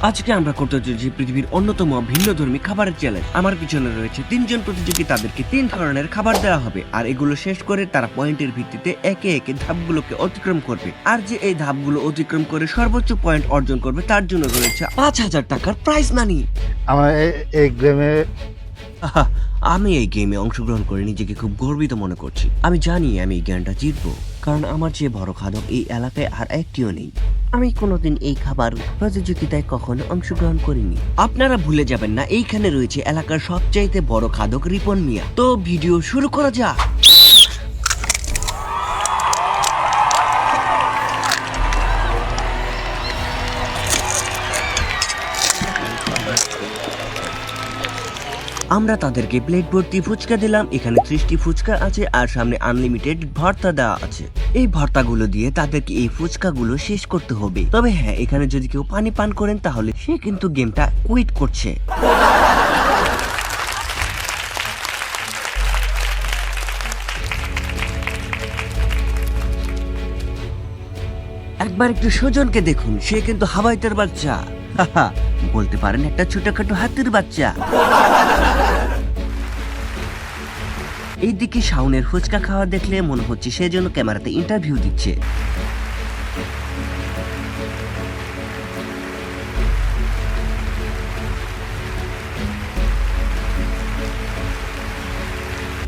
আজকে আমরা করতে চলেছি পৃথিবীর অন্যতম ভিন্ন ধর্মী খাবারের চ্যালেঞ্জ আমার পিছনে রয়েছে তিনজন প্রতিযোগী তাদেরকে তিন ধরনের খাবার দেওয়া হবে। আর এগুলো শেষ করে তারা পয়েন্টের ভিত্তিতে একে একে ধাপগুলোকে অতিক্রম করবে। আর যে এই ধাপগুলো অতিক্রম করে সর্বোচ্চ পয়েন্ট অর্জন করবে তার জন্য রয়েছে পাঁচ হাজার টাকার প্রাইজ মানি আমার এই গেমে আমি এই গেমে অংশগ্রহণ করে নিজেকে খুব গর্বিত মনে করছি। আমি জানি আমি এই জ্ঞানটা জিতবো। কারণ আমার চেয়ে বড় খাদক এই এলাকায় আর একটিও নেই। আমি কোনোদিন এই খাবার প্রতিযোগিতায় কখনো অংশগ্রহণ করিনি। আপনারা ভুলে যাবেন না, এইখানে রয়েছে এলাকার সবচাইতে বড় খাদক রিপন মিয়া। তো ভিডিও শুরু করা যাক। আমরা তাদেরকে প্লেট ভর্তি ফুচকা দিলাম, এখানে ত্রিশটি ফুচকা আছে আর সামনে আনলিমিটেড ভর্তা দেওয়া আছে। এই ভর্তাগুলো দিয়ে তাদেরকে এই ফুচকাগুলো শেষ করতে হবে। তবে হ্যাঁ এখানে যদি কেউ পানি পান করেন, তাহলে সে কিন্তু গেমটা কুইট করছে। একবার একটু সুজনকে দেখুন, সে কিন্তু হাওয়াইতের বাচ্চা। বলতে পারেন? একটা ছোটখাটো হাতির বাচ্চা। এইদিকে শাওনের ফুচকা খাওয়া দেখলে মনে হচ্ছে সেজন্য ক্যামেরাতে ইন্টারভিউ দিচ্ছে।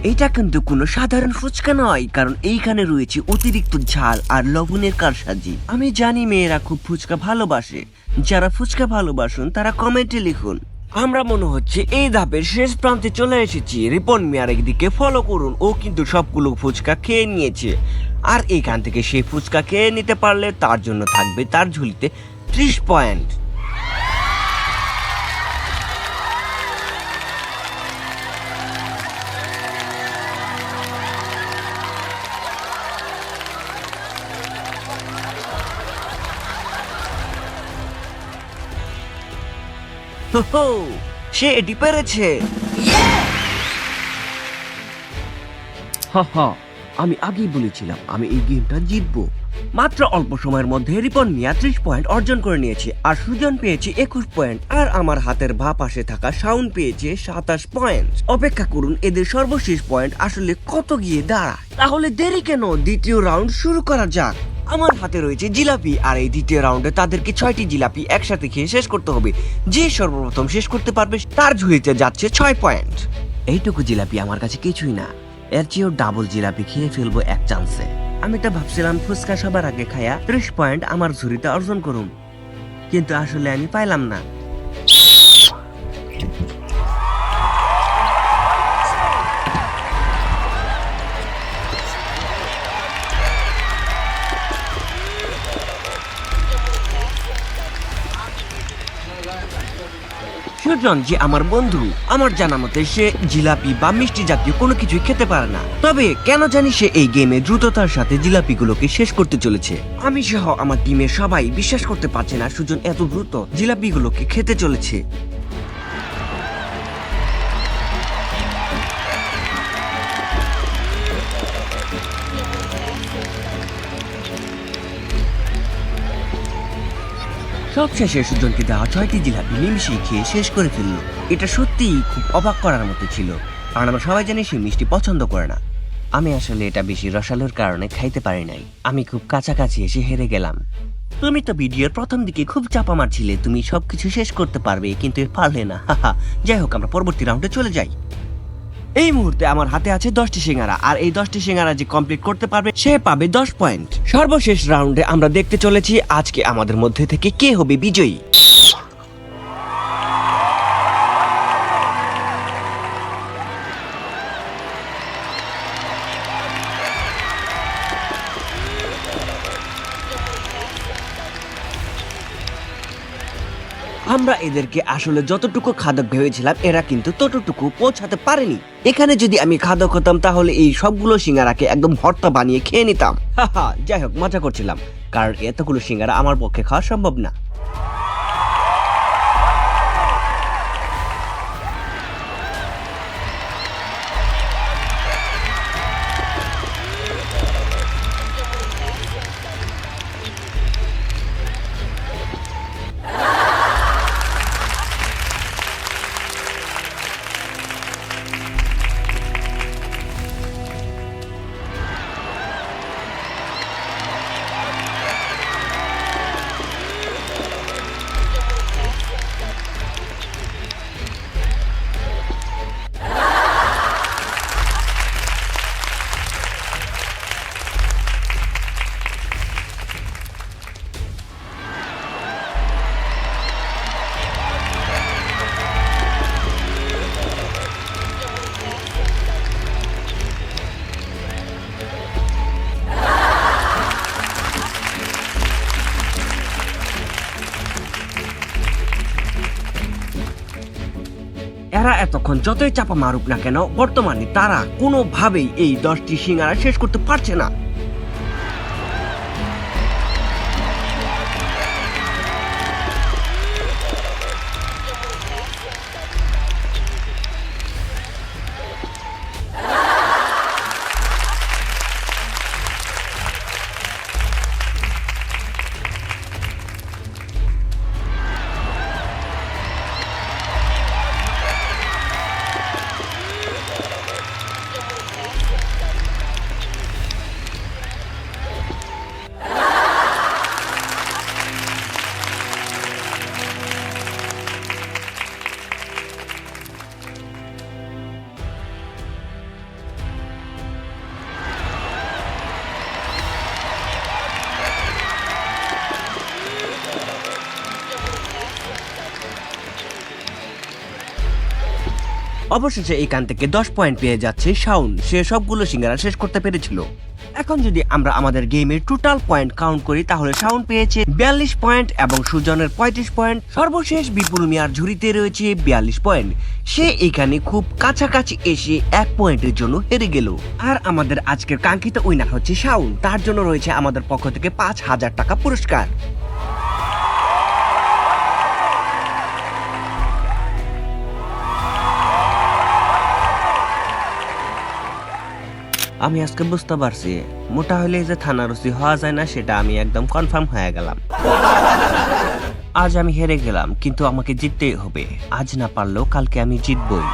এটা কিন্তু কোনো সাধারণ ফুচকা নয়, কারণ এইখানে রয়েছে অতিরিক্ত ঝাল আর লবণের কারসাজি। আমি জানি মেয়েরা খুব ফুচকা ভালোবাসে। যারা ফুচকা ভালোবাসুন, তারা কমেন্টে লিখুন। আমরা মনে হচ্ছে এই ধাপের শেষ প্রান্তে চলে এসেছি। রিপন মিয়ার একদিকে ফলো করুন, ও কিন্তু সবগুলো ফুচকা খেয়ে নিয়েছে। আর এইখান থেকে সে ফুচকা খেয়ে নিতে পারলে তার জন্য থাকবে তার ঝুলিতে ত্রিশ পয়েন্ট হো হো, সে এটি পেরেছে। হা হা, আমি আগেই বলেছিলাম আমি এই গেমটা জিতবো। মাত্র অল্প সময়ের মধ্যে রিপন মিয়া ত্রিশ পয়েন্ট অর্জন করে নিয়েছে আর সুজন পেয়েছে একুশ পয়েন্ট আর আমার হাতের ভা পাশে থাকা সাউন্ড পেয়েছে সাতাশ পয়েন্ট। অপেক্ষা করুন এদের সর্বশেষ পয়েন্ট আসলে কত গিয়ে দাঁড়ায়। তাহলে দেরি কেন? দ্বিতীয় রাউন্ড শুরু করা যাক। আমার হাতে রয়েছে জিলাপি। আর এই দ্বিতীয় রাউন্ডে তাদেরকে ছয়টি জিলাপি একসাথে খেয়ে শেষ করতে হবে। যে সর্বপ্রথম শেষ করতে পারবে, তার ঝুড়িতে যাচ্ছে ছয় পয়েন্ট। এইটুকু জিলাপি আমার কাছে কিছুই না। এর চেয়েও ডাবল জিলাপি খেয়ে ফেলব এক চান্সে। আমি তো ভাবছিলাম, ফুচকা সবার আগে খায়া ত্রিশ পয়েন্ট আমার ঝুড়িতে অর্জন করুন কিন্তু আসলে আমি পাইলাম না। সুজন যে আমার বন্ধু, আমার জানা মতে সে জিলাপি বা মিষ্টি জাতীয় কোনো কিছুই খেতে পারে না। তবে কেন জানি সে এই গেমে দ্রুততার সাথে জিলাপিগুলোকে শেষ করতে চলেছে। আমি সহ আমার টিমের সবাই বিশ্বাস করতে পারছে না সুজন এত দ্রুত জিলাপিগুলোকে খেতে চলেছে। সব শেষে সুজনকে দেওয়া ছয়টি জিলাপি নিমিশেই খেয়ে শেষ করে ফেলল। এটা সত্যিই খুব অবাক করার মতো ছিল। কারণ আমরা সবাই জানি সে মিষ্টি পছন্দ করে না। আমি আসলে এটা বেশি রসালোর কারণে খাইতে পারি নাই। আমি খুব কাছাকাছি এসে হেরে গেলাম। তুমি তো ভিডিওর প্রথম দিকে খুব চাপা মারছিলে। তুমি সবকিছু শেষ করতে পারবে, কিন্তু পারলে না। হাহা। যাই হোক, আমরা পরবর্তী রাউন্ডে চলে যাই। এই মুহূর্তে আমার হাতে আছে দশটি সিঙ্গারা, আর এই দশটি সিঙ্গারা যে কমপ্লিট করতে পারবে, সে পাবে দশ পয়েন্ট সর্বশেষ রাউন্ডে আমরা দেখতে চলেছি আজকে আমাদের মধ্যে থেকে কে হবে বিজয়ী। আমরা এদেরকে আসলে যতটুকু খাদক ভেবেছিলাম এরা কিন্তু ততটুকু পৌঁছাতে পারেনি। এখানে যদি আমি খাদক হতাম তাহলে এই সবগুলো সিঙ্গারাকে একদম ভর্তা বানিয়ে খেয়ে নিতাম। হাহা, যাই হোক মজা করছিলাম। কারণ এতগুলো সিঙ্গারা আমার পক্ষে খাওয়া সম্ভব না। এরা এতক্ষণ যতই চাপা মারুক না কেন, বর্তমানে তারা কোনোভাবেই এই দশটি সিঙ্গারা শেষ করতে পারছে না। অবশেষে এখান থেকে দশ পয়েন্ট পেয়ে যাচ্ছে শাউন সে সবগুলো সিঙ্গারা শেষ করতে পেরেছিল। এখন যদি আমরা আমাদের গেমের টোটাল পয়েন্ট কাউন্ট করি, তাহলে শাউন পেয়েছে বিয়াল্লিশ পয়েন্ট এবং সুজনের পঁয়ত্রিশ পয়েন্ট। সর্বশেষ বিপুল মিয়ার ঝুড়িতে রয়েছে বিয়াল্লিশ পয়েন্ট। সে এখানে খুব কাছাকাছি এসে এক পয়েন্টের জন্য হেরে গেল। আর আমাদের আজকের কাঙ্ক্ষিত উইনার হচ্ছে শাউন তার জন্য রয়েছে আমাদের পক্ষ থেকে পাঁচ হাজার টাকা পুরস্কার। আমি আজকে বুঝতে পারছি। মোটা হলে যে থানার ওসি হওয়া যায় না, সেটা আমি একদম কনফার্ম হয়ে গেলাম। আজ আমি হেরে গেলাম, কিন্তু আমাকে জিততেই হবে। আজ না পারলেও কালকে আমি জিতবই।